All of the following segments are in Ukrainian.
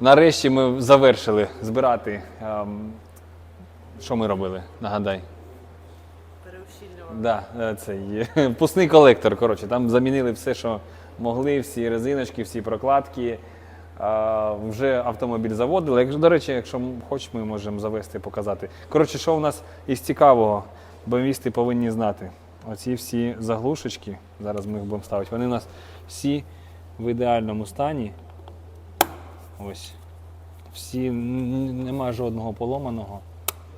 Нарешті ми завершили збирати. ем, Що ми робили? Нагадай. Да, е, цей е, пусний колектор. Коротше, там замінили все, що могли, всі резиночки, всі прокладки. А, вже автомобіль заводили. Якщо, до речі, якщо хочеш, ми можемо завести, показати. Коротше, що у нас із цікавого, бомвісти повинні знати. Оці всі заглушечки, зараз ми їх будемо ставити, вони у нас всі в ідеальному стані. Ось. Всі нема жодного поломаного.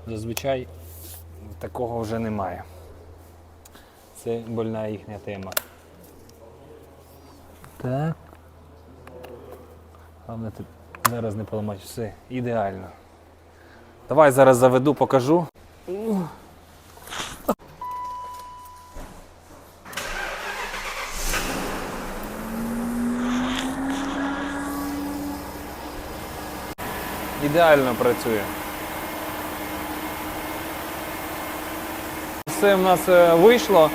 Зазвичай такого вже немає. Це больна їхня тема. Так. Головне тут зараз не поламати. Все, ідеально. Давай зараз заведу, покажу. Ідеально працює. Все в нас е, вийшло.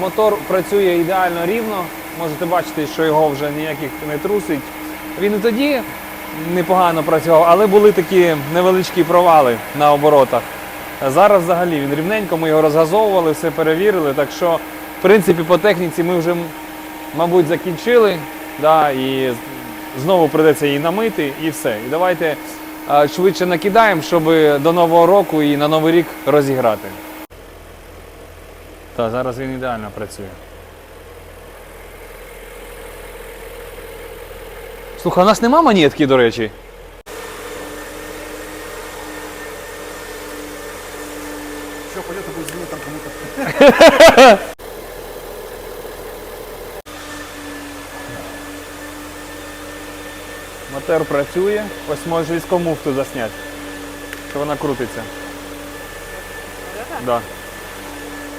Мотор працює ідеально рівно. Можете бачити, що його вже ніяких не трусить. Він і тоді непогано працював, але були такі невеличкі провали на оборотах. Зараз взагалі він рівненько, ми його розгазовували, все перевірили. Так що, в принципі, по техніці ми вже, мабуть, закінчили. Да, і знову прийдеться її намити і все. І давайте швидше накидаємо, щоб до Нового року і на Новий рік розіграти. Так, зараз він ідеально працює. Слухай, у нас нема монетки, до речі. Що, пойдете будет звонить там кому-то. Мотор працює. Ось можеш військову муфту засняти. Що вона крутиться. Да.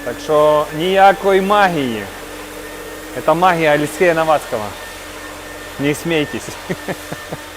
Так що ніякої магії. Це магія Алексея Навацького. Не смійтесь.